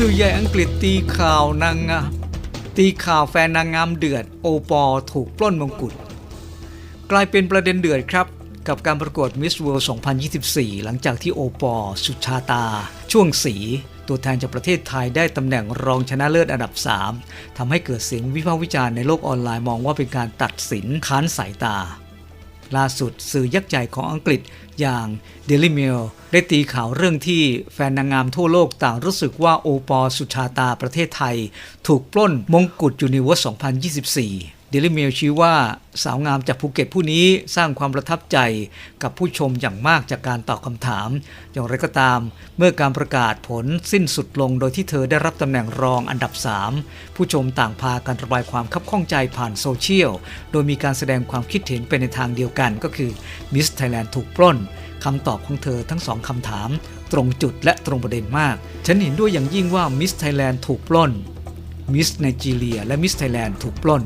สื่อใหญ่อังกฤษตีข่าวนางงามตีข่าวแฟนนางงามเดือดโอปอถูกปล้นมงกุฎกลายเป็นประเด็นเดือดครับ กับการประกวด Miss World 2024 หลังจากที่โอปอสุชาตา ช่วงสี ตัวแทนจากประเทศไทยได้ตำแหน่งรองชนะเลิศอันดับ 3ทำให้เกิดเสียงวิพากษ์วิจารณ์ในโลกออนไลน์มองว่าเป็นการตัดสินค้านสายตา ล่าสุดสื่อยักษ์ใหญ่ของอังกฤษอย่าง Daily Mail ได้ตีข่าวเรื่องที่แฟนนางงามทั่วโลกต่างรู้สึกว่าโอปอลสุชาตาประเทศไทย ถูกปล้นมงกุฎยูนิเวอร์ส2024 Daily Mail ชี้ว่าสาวงามจากภูเก็ตผู้นี้สร้างความประทับใจกับผู้ชมอย่างมากจากการตอบคำถาม อย่างไรก็ตาม เมื่อการประกาศผลสิ้นสุดลงโดยที่เธอได้รับตำแหน่งรองอันดับ 3 ผู้ชมต่างพากันระบายความคับข้องใจผ่านโซเชียล โดยมีการแสดงความคิดเห็นไปในทางเดียวกันก็คือ Miss Thailand ถูกปล้นคำตอบของเธอทั้งสองคำถาม ตรงจุดและตรงประเด็นมาก ฉันเห็นด้วยอย่างยิ่งว่า Miss Thailand ถูกปล้น Miss Nigeria และ Miss Thailand ถูกปล้น